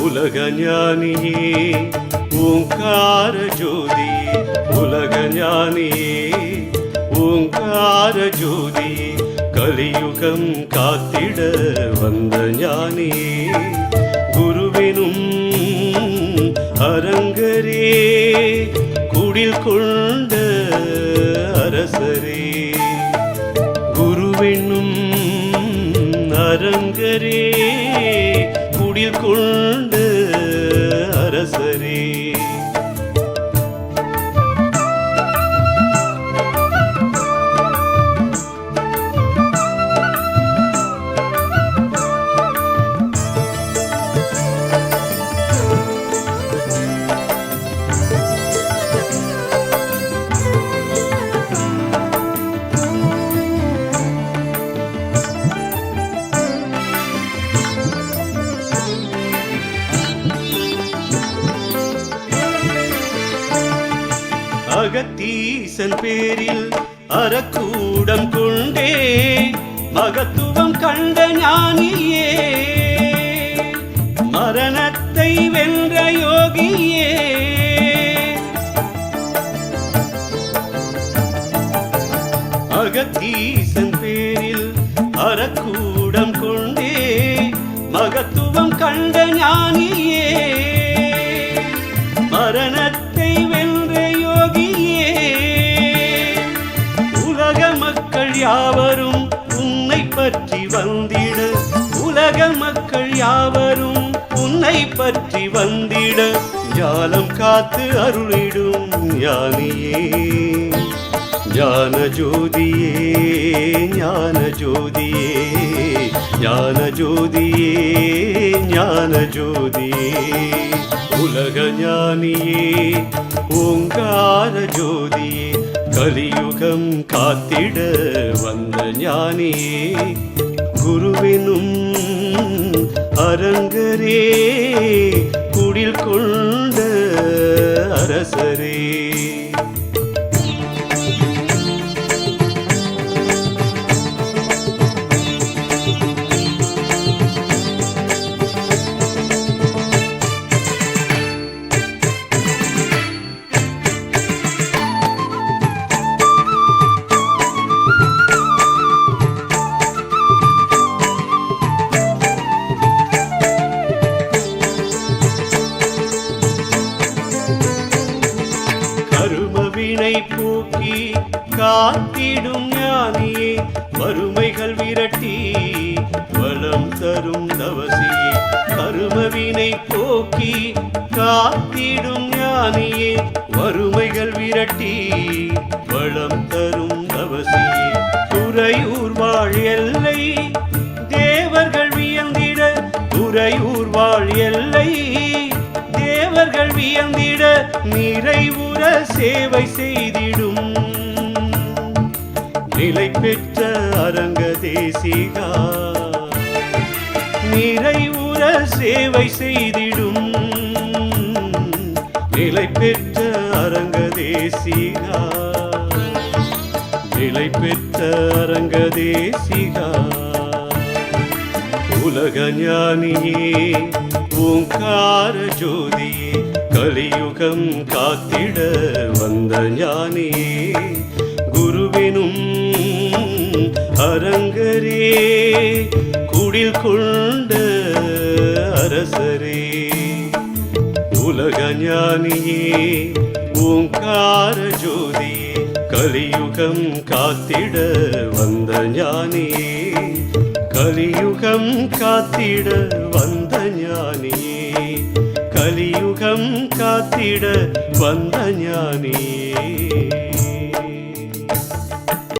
உலக ஞானியே ஓங்கார ஜோதி உலக ஞானியே ஓங்கார ஜோதி கலியுகம் காத்திட வந்த ஞானியே குருவினும் அரங்கரே குடில் கொண்ட அரசரே. குருவென்னும் அரங்கரே குடில் கொண்ட அகத்தீசன் பேரில் அறக்கூடம் கொண்டே மகத்துவம் கண்ட ஞானியே மரணத்தை வென்ற யோகியே. அகத்தீசன் பேரில் அறக்கூடம் கொண்டே மகத்துவம் கண்ட ஞானி யாவரும் உன்னை பற்றி வந்திட. உலக மக்கள் யாவரும் உன்னை பற்றி வந்திட. ஞானம் காத்து அருளிடும் ஞானியே. ஞான ஜோதியே ஞான ஜோதியே ஞான ஜோதியே ஞான ஜோதியே உலக ஞானியே ஓங்கார ஜோதியே கலியுகம் காத்திட வந்த ஞானியே குருவினும் அரங்கரே குடில் கொண்ட அரசரே. காத்திடும் ஞானியே வறுமைகள் விரட்டி வளம் தரும் தவசியே. கருமவினை போக்கி காத்திடும் ஞானியே வறுமைகள் விரட்டி வளம் தரும் தவசியே. துறையூர் வாழ் எல்லை தேவர்கள் வியந்திட துறையூர் வாழ் எல்லை தேவர்கள் வியந்திட நிறைவுற சேவை செய்திடும். நிலை பெற்ற அரங்க தேசிகா. நிறைவுற சேவை செய்திடும். நிலை பெற்ற அரங்க தேசிகா. நிலை பெற்ற அரங்க தேசிகா. உலக ஞானியே ஓங்கார ஜோதியே கலியுகம் காத்திட வந்த ஞானியே குருவினும் அரங்கரே குடில் கொண்ட அரசரே. உலக ஞானியே ஓங்கார ஜோதி கலியுகம் காத்திட வந்த ஞானியே கலியுகம் காத்திட வந்த ஞானியே கலியுகம் காத்திட வந்த ஞானியே